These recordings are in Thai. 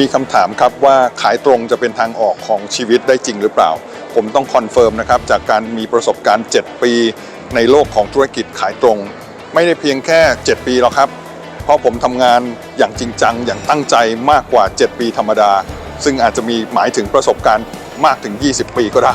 มีคำถามครับว่าขายตรงจะเป็นทางออกของชีวิตได้จริงหรือเปล่า ผมต้องคอนเฟิร์มนะครับจากการมีประสบการณ์ 7 ปี ในโลกของธุรกิจขายตรง ไม่ได้เพียงแค่ 7 ปีหรอกครับ เพราะผมทำงานอย่างจริงจัง อย่างตั้งใจมากกว่า 7 ปีธรรมดา ซึ่งอาจจะมีหมายถึงประสบการณ์มากถึง 20 ปีก็ได้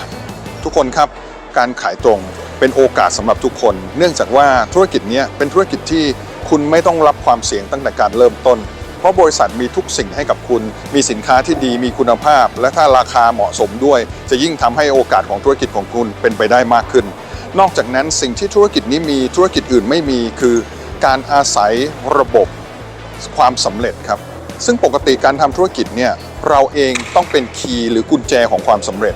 ทุกคนครับการขายตรงเป็นโอกาสสำหรับทุกคน เนื่องจากว่าธุรกิจนี้เป็นธุรกิจที่คุณไม่ต้องรับความเสี่ยงตั้งแต่การเริ่มต้น เพราะบริษัทมีทุกสิ่งให้กับคุณ มีสินค้าที่ดีมีคุณภาพ และถ้าราคาเหมาะสมด้วย จะยิ่งทำให้โอกาสของธุรกิจของคุณเป็นไปได้มากขึ้น นอกจากนั้นสิ่งที่ธุรกิจนี้มีธุรกิจอื่นไม่มีคือ การอาศัยระบบความสำเร็จครับซึ่งปกติการทำธุรกิจเนี่ยเราเองต้องเป็นคีย์หรือกุญแจของความสำเร็จ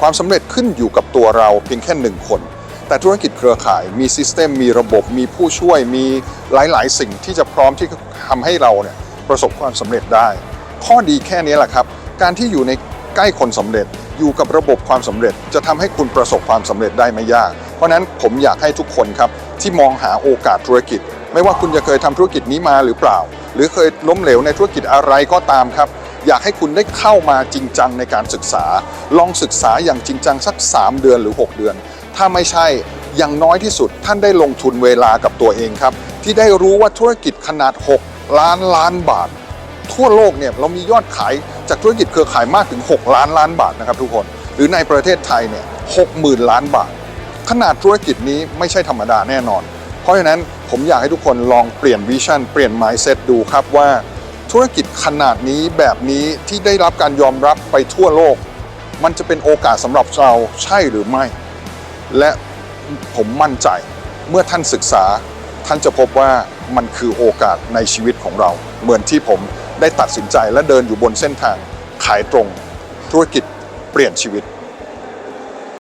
ความสำเร็จขึ้นอยู่กับตัวเราเพียงแค่หนึ่งคน แต่ธุรกิจเครือข่ายมีซิสเต็มมีระบบ มีผู้ช่วยมีหลาย ๆ สิ่งที่จะพร้อมที่ทำให้เราเนี่ย ประสบความสำเร็จได้ ข้อดีแค่นี้แหละครับ การที่อยู่ในใกล้คนสำเร็จ อยู่กับระบบความสำเร็จ จะทำให้คุณประสบความสำเร็จได้ไม่ยาก เพราะนั้นผมอยากให้ทุกคนครับที่มองหาโอกาสธุรกิจ ไม่ว่าคุณจะเคยทำธุรกิจนี้มาหรือเปล่า หรือเคยล้มเหลวในธุรกิจอะไรก็ตามครับอยากให้คุณได้เข้ามาจริงจังในการศึกษา ลองศึกษาอย่างจริงจังสัก 3 เดือนหรือ 6 เดือน ถ้าไม่ใช่อย่างน้อยที่สุดท่านได้ลงทุนเวลากับตัวเองครับ ที่ได้รู้ว่าธุรกิจขนาด 6 ล้านล้านบาท ทั่วโลกเนี่ยเรามียอดขายจากธุรกิจเครือข่ายมากถึง 6 ล้านล้านบาทนะครับทุกคน หรือในประเทศไทยเนี่ยหกหมื่นล้านบาท ขนาดธุรกิจนี้ไม่ใช่ธรรมดาแน่นอน เพราะฉะนั้นผมอยากให้ทุกคนลองเปลี่ยนวิชั่นเปลี่ยน mindset ดูครับว่า ธุรกิจขนาดนี้แบบนี้ที่ได้รับการยอมรับไปทั่วโลก มันจะเป็นโอกาสสำหรับเราใช่หรือไม่ และผมมั่นใจเมื่อท่านศึกษาท่านจะพบว่า มันคือโอกาสในชีวิตของเรา เหมือนที่ผมได้ตัดสินใจและเดินอยู่บนเส้นทางขายตรงธุรกิจเปลี่ยนชีวิต